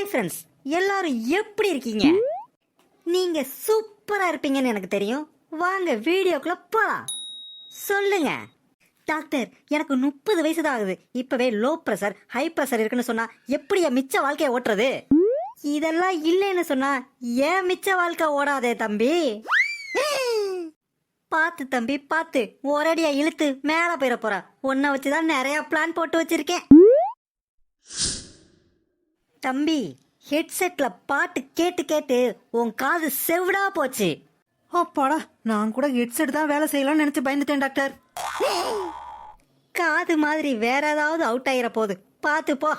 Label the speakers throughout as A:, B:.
A: Hi friends எல்லாரும் எப்படி இருக்கீங்க? நீங்க சூப்பரா இருப்பீங்கன்னு எனக்கு தெரியும். வாங்க வீடியோக்குள்ள போலாம். சொல்லுங்க. டாக்டர் எனக்கு முப்பது வயசு தான் ஆகுது. இப்பவே லோ ப்ரெஷர் ஹை ப்ரெஷர் இருக்குன்னு சொன்னா எப்படியா மிச்ச வாழ்க்கையை ஓட்டுறது? இதெல்லாம் இல்லைன்னு சொன்னா ஏன் மிச்ச வாழ்க்கை ஓடாதே தம்பி? பார்த்து தம்பி பார்த்து. ஒரடியா இழுத்து மேல போயிட போற. உன்னை வச்சுதான் நிறைய பிளான் போட்டு வச்சிருக்கேன். தம்பி ஹெட்செட்ல பாட்டு கேட்டு கேட்டு உன் காது செவிடா போச்சு.
B: அப்பாடா நான் கூட ஹெட்செட் தான் வேலை செய்யலாம்னு நினைச்சு பயந்துட்டேன் டாக்டர்.
A: காது மாதிரி வேற ஏதாவது அவுட் ஆயிர போகுது. பார்த்து போ.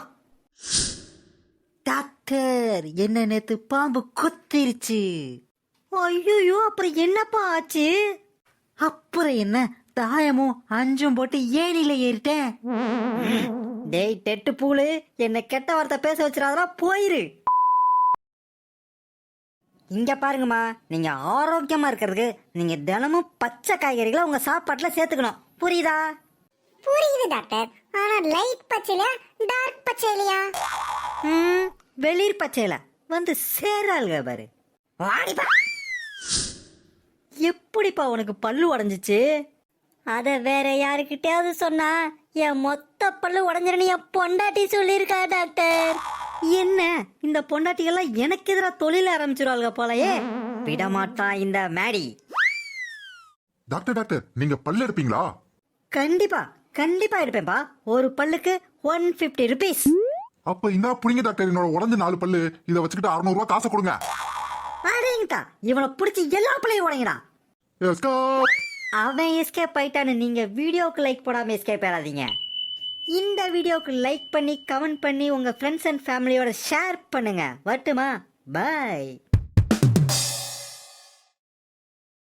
B: டாக்டர் என்ன நேத்து பாம்பு கொத்திருச்சு.
A: ஐயோ அப்புறம் என்னப்பா ஆச்சு?
B: அப்புறம் என்ன தாயமும் அஞ்சும் போட்டு ஏணில ஏறிட்டேன்.
A: டேய் டெட்டு பூலு என்ன கெட்ட வார்த்தை பேச வச்சிடாதா போயிரு. இங்க பாருங்கம்மா நீங்க ஆரோக்கியமா இருக்கிறதுக்கு நீங்க தினமும் பச்சை காய்கறிகளை உங்க சாப்பாட்டுல சேர்த்துக்கணும். புரியுதா?
C: புரியுது டாக்டர். ஆனா லைட் பச்சையில டார்க் பச்சையிலையா?
A: வெளிர் பச்சையில வந்து சேராளுக பாரு. வாடிப்பா. எப்படிப்பா உனக்கு பல்லு உடஞ்சிச்சு? அத வேற யாருக்கிட்டயாவது சொன்னா என் மொத்த பல்லு உடஞ்சிருன்னு என் பொண்டாட்டி சொல்லியிருக்கா டாக்டர். என்ன? இந்த பொண்டாட்டிகள்லாம் எனக்கு எதிராக தொழில் ஆரம்பிச்சிருவாளுக போலயே. விடமாட்டான் இந்த மேடி.
D: டாக்டர் டாக்டர் நீங்க பல்லு எடுப்பீங்களா?
A: கண்டிப்பா கண்டிப்பா எடுப்பேன்பா. ஒரு பல்லுக்கு ஒன் பிப்டி ருபீஸ்
D: அப்ப இந்த புடிங்க டாக்டர். என்னோட உடஞ்ச நாலு பல்லு இதை வச்சுக்கிட்டு 600 ரூபாய் காசை கொடுங்க.
A: அடேங்கத்தா இவனை பிடிச்சி எல்லா பிள்ளையும்
D: Escape!
A: அவன் எஸ்கேப் ஆயிட்டான்னு நீங்கள் வீடியோவுக்கு லைக் போடாமல் எஸ்கேப் ஆகாதீங்க. இந்த வீடியோவுக்கு லைக் பண்ணி கமெண்ட் பண்ணி உங்கள் ஃப்ரெண்ட்ஸ் அண்ட் ஃபேமிலியோட ஷேர் பண்ணுங்க. வரட்டுமா? பாய்